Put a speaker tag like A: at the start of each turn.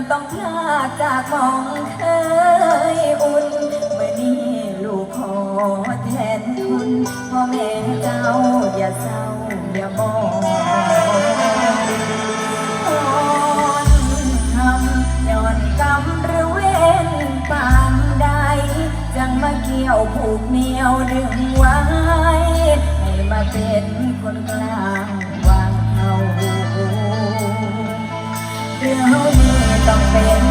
A: ำต้องพลาดจากมองเคยอุ่นเมื่อนี้ลูกขอแทนคุณพ่อแม่เจ้าอย่าเศร้าอย่ามองอ่อนคำย้อนกรรมหรือเว้นปานใด จังมาเกี่ยวผูกเหนียวดึงไว้ ให้มาเป็นคนกลางวางเขาเดี๋ย